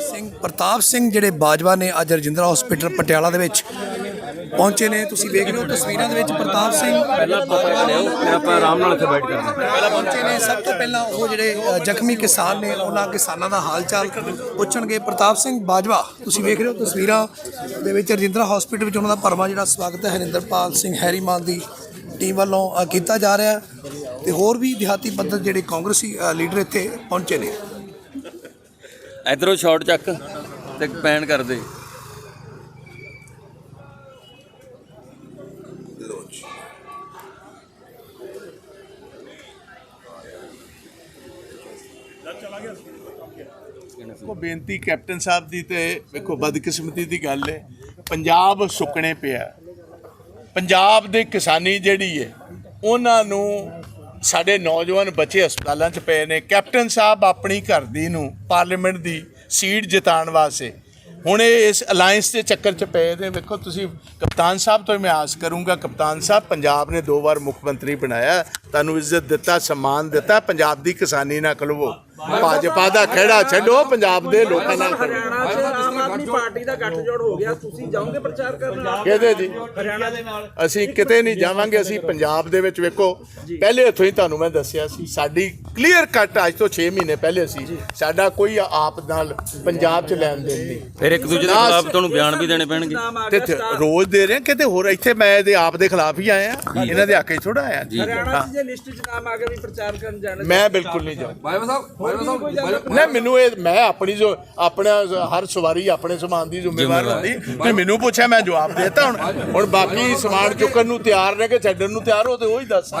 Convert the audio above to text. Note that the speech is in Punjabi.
ਸਿੰਘ ਪ੍ਰਤਾਪ ਸਿੰਘ ਜਿਹੜੇ ਬਾਜਵਾ ਨੇ ਅੱਜ ਰਜਿੰਦਰਾ ਹਸਪੀਟਲ ਪਟਿਆਲਾ ਦੇ ਵਿੱਚ ਪਹੁੰਚੇ ਨੇ ਤੁਸੀਂ ਵੇਖ ਰਹੇ ਹੋ ਤਸਵੀਰਾਂ ਦੇ ਵਿੱਚ ਪ੍ਰਤਾਪ ਸਿੰਘ ਪਹਿਲਾਂ ਪਤਾ ਲਿਓ ਫਿਰ ਆਪਾਂ ਆਰਾਮ ਨਾਲ ਇੱਥੇ ਬੈਠ ਕਰਦੇ ਪਹਿਲਾਂ ਪਹੁੰਚੇ ਨੇ। ਸਭ ਤੋਂ ਪਹਿਲਾਂ ਉਹ ਜਿਹੜੇ ਜ਼ਖਮੀ ਕਿਸਾਨ ਨੇ ਉਹਨਾਂ ਕਿਸਾਨਾਂ ਦਾ ਹਾਲ ਚਾਲ ਪੁੱਛਣਗੇ। ਪ੍ਰਤਾਪ ਸਿੰਘ ਬਾਜਵਾ ਤੁਸੀਂ ਵੇਖ ਰਹੇ ਹੋ ਤਸਵੀਰਾਂ ਦੇ ਵਿੱਚ ਰਜਿੰਦਰਾ ਹਸਪੀਟਲ ਵਿੱਚ ਉਹਨਾਂ ਦਾ ਭਰਵਾਂ ਜਿਹੜਾ ਸਵਾਗਤ ਹੈ ਹਰਿੰਦਰਪਾਲ ਸਿੰਘ ਹੈਰੀਮਾਨ ਦੀ ਟੀਮ ਵੱਲੋਂ ਕੀਤਾ ਜਾ ਰਿਹਾ ਤੇ ਹੋਰ ਵੀ ਦਿਹਾਤੀ ਪੱਧਰ ਜਿਹੜੇ ਕਾਂਗਰਸੀ ਲੀਡਰ ਇੱਥੇ ਪਹੁੰਚੇ ਨੇ। ਇਧਰੋਂ ਸ਼ਾਟ ਚੱਕ ਤੇ ਪੈਨ ਕਰ ਕੋ ਬੇਨਤੀ ਕੈਪਟਨ ਸਾਹਿਬ ਦੀ ਤੇ ਵੇਖੋ, ਬਦਕਿਸਮਤੀ ਦੀ ਗੱਲ ਹੈ ਪੰਜਾਬ ਸੁੱਕਣੇ ਪਿਆ। ਪੰਜਾਬ ਦੇ ਕਿਸਾਨੀ ਜਿਹੜੀ ਹੈ ਉਹਨਾਂ ਨੂੰ ਸਾਡੇ ਨੌਜਵਾਨ ਬੱਚੇ ਹਸਪਤਾਲਾਂ 'ਚ ਪਏ ਨੇ। ਕੈਪਟਨ ਸਾਹਿਬ ਆਪਣੀ ਘਰ ਦੀ ਨੂੰ ਪਾਰਲੀਮੈਂਟ ਦੀ ਸੀਟ ਜਿਤਾਉਣ ਵਾਸਤੇ ਹੁਣ ਇਹ ਇਸ ਅਲਾਈਅੰਸ ਦੇ ਚੱਕਰ 'ਚ ਪਏ ਨੇ। ਵੇਖੋ, ਤੁਸੀਂ ਕਪਤਾਨ ਸਾਹਿਬ ਤੋਂ ਮੈਂ ਆਸ ਕਰੂੰਗਾ, ਕਪਤਾਨ ਸਾਹਿਬ, ਪੰਜਾਬ ਨੇ ਦੋ ਵਾਰ ਮੁੱਖ ਮੰਤਰੀ ਬਣਾਇਆ। ਤੁਹਾਨੂੰ ਇੱਜ਼ਤ ਦਿੱਤਾ, ਸਨਮਾਨ ਦਿੱਤਾ। ਪੰਜਾਬ ਦੀ ਕਿਸਾਨੀ ਨਾਲ ਖਲਵੋ। ਭਾਜਪਾ ਦਾ ਖਹਿੜਾ ਛੱਡੋ, ਪੰਜਾਬ ਦੇ ਲੋਕਾਂ ਨਾਲ ਖੜੋ। ਆਦਮੀ ਪਾਰਟੀ ਦਾ ਗੱਠਜੋੜ ਹੋ ਗਿਆ ਤੁਸੀਂ ਜਾਓਗੇ ਪ੍ਰਚਾਰ ਕਰਨ ਕਿਹਦੇ ਜੀ? ਹਰਿਆਣਾ ਦੇ ਨਾਲ। ਅਸੀਂ ਕਿਤੇ ਨਹੀਂ ਜਾਵਾਂਗੇ ਅਸੀਂ ਪੰਜਾਬ ਦੇ ਵਿੱਚ ਵੇਖੋ। ਪਹਿਲੇ ਹੱਥੋਂ ਹੀ ਤੁਹਾਨੂੰ ਮੈਂ ਦੱਸਿਆ ਸੀ ਸਾਡੀ ਕਲੀਅਰ ਕੱਟ ਅੱਜ ਤੋਂ 6 ਮਹੀਨੇ ਪਹਿਲੇ ਸੀ। ਸਾਡਾ ਕੋਈ ਆਪ ਨਾਲ ਪੰਜਾਬ 'ਚ ਲੈਣ ਦੇਣ ਨਹੀਂ। ਫਿਰ ਇੱਕ ਦੂਜੇ ਦੇ ਖਿਲਾਫ ਤੁਹਾਨੂੰ ਬਿਆਨ ਵੀ ਦੇਣੇ ਪੈਣਗੇ। ਤੇ ਰੋਜ਼ ਦੇ ਰਹੇ ਕਿਤੇ ਹੋਰ ਇੱਥੇ ਮੈਂ ਇਹਦੇ ਆਪ ਦੇ ਖਿਲਾਫ ਹੀ ਆਇਆ ਇਹਨਾਂ ਦੇ ਹੱਕ ਥੋੜਾ ਆਇਆ। ਹਰਿਆਣਾ ਜੇ ਲਿਸਟ 'ਚ ਨਾਮ ਆ ਗਿਆ ਵੀ ਪ੍ਰਚਾਰ ਕਰਨ ਜਾਣਾ ਮੈਂ ਬਿਲਕੁਲ ਨਹੀਂ ਜਾਊਂ ਬਾਬਾ ਸਾਹਿਬ ਬਾਬਾ ਸਾਹਿਬ ਨਾ ਮੈਨੂੰ ਇਹ ਮੈਂ ਆਪਣੀ ਜੋ ਆਪਣਾ ਹਰ ਸਵਾਰੀ ਆਪਣੇ ਸਮਾਨ ਦੀ ਜ਼ਿੰਮੇਵਾਰ ਹੁੰਦੀ ਤੇ ਮੈਨੂੰ ਪੁੱਛਿਆ ਮੈਂ ਜਵਾਬ ਦੇਤਾ ਹੁਣ। ਹੁਣ ਬਾਕੀ ਸਮਾਨ ਚੁੱਕਣ ਨੂੰ ਤਿਆਰ ਨੇ ਕਿ ਛੱਡਣ ਨੂੰ ਤਿਆਰ ਹੋ ਤੇ ਉਹ ਹੀ ਦੱਸ